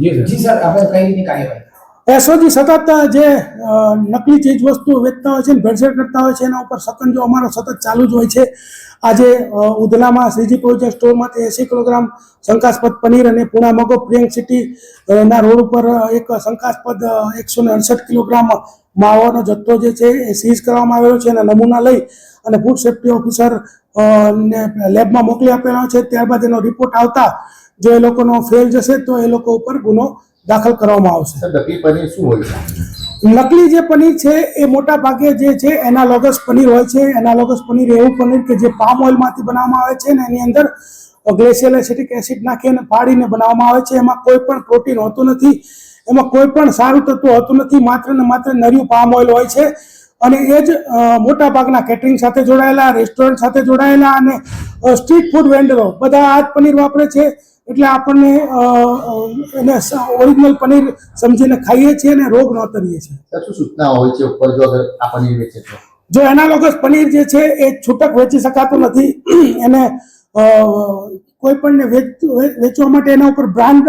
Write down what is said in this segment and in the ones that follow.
જી, sir, આપણે કઈ રીતે કાર્યવાહી એસઓજી સતત જે નકલી ચીજ વસ્તુ વેચતા હોય છે ને ભેળસેળ કરતા હોય છે, એના ઉપર સકંજો અમારો સતત ચાલુ જ હોય છે, આજે ઉધનામાં શ્રીજી પ્રોજેક્ટ સ્ટોરમાંથી એસી કિલોગ્રામ શંકાસ્પદ પનીર અને પુણા મગો પ્રિયંક સિટી ના રોડ ઉપર એક શંકાસ્પદ એકસો ને અડસઠ કિલોગ્રામ માવાનો જથ્થો જે છે એ સીઝ કરવામાં આવેલો છે અને નમૂના લઈ અને ફૂડ સેફ્ટી ઓફિસર ને લેબમાં મોકલી આપેલા છે. ત્યારબાદ એનો રિપોર્ટ આવતા જો એ લોકોનો ફેલ જશે તો એ લોકો ઉપર ગુનો દાખલ કરવામાં આવશે. નકલી પનીર શું હોય નકલી જે પનીર છે એ મોટા ભાગે જે છે એનાલોગસ પનીર હોય છે. એનાલોગસ પનીર એવું પનીર કે જે પામ ઓઇલમાંથી બનાવવામાં આવે છે ને એની અંદર ગ્લેશિયલ એસિટિક એસિડ નાખી અને ફાડીને બનાવવામાં આવે છે. એમાં કોઈ પણ પ્રોટીન હોતું નથી. એમાં કોઈ પણ સારું તત્વ હોતું નથી. માત્ર ને માત્ર નર્યું પામ ઓઇલ હોય છે. અને એ જ મોટા ભાગના કેટરિંગ સાથે જોડાયેલા રેસ્ટોરન્ટ સાથે જોડાયેલા અને સ્ટ્રીટ ફૂડ વેન્ડરો બધા આ જ પનીર વાપરે છે એટલે આપણને એને ઓરિજિનલ પનીર સમજીને ખાઈએ છીએ અને રોગ નોતરીએ છીએ. શું સૂચના હોય છે ઉપર જો આ પનીર વેચે તો? જો એનાલોગસ પનીર જે છે એ છૂટક વેચી શકાતું નથી. એને કોઈ પણ વેચ વેચવા માટે એના ઉપર બ્રાન્ડ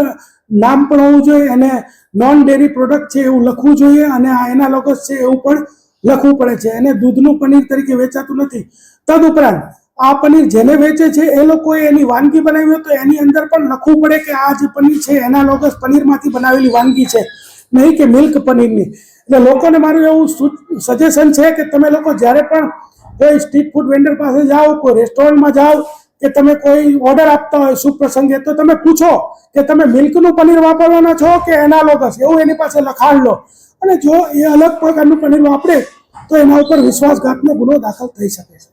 નામ પણ હોવું જોઈએ. અને નોન ડેરી પ્રોડક્ટ છે એવું લખવું જોઈએ અને આ એનાલોગસ છે એવું પણ લખવું પડે છે એને દૂધનું પનીર તરીકે વેચાતું નથી. તદુપરાંત આ પનીર જેને વેચે છે એ લોકોએ એની વાનગી બનાવી હોય તો એની અંદર પણ લખવું પડે કે આ જે પનીર છે એના લોગસ પનીરમાંથી બનાવેલી વાનગી છે. નહીં કે મિલ્ક પનીરની. એટલે લોકોને મારું એવું સજેશન છે કે તમે લોકો જ્યારે પણ કોઈ સ્ટ્રીટ ફૂડ વેન્ડર પાસે જાઓ, કોઈ રેસ્ટોરન્ટમાં જાઓ, કે તમે કોઈ ઓર્ડર આપતા હોય શુભ પ્રસંગે, તો તમે પૂછો કે તમે મિલ્કનું પનીર વાપરવાના છો કે એના લોગસ? એવું એની પાસે લખાણ લો. અને જો એ અલગ પ્રકારનું પનીર વાપરે, તો એના ઉપર વિશ્વાસઘાતનો ગુનો દાખલ થઈ શકે છે.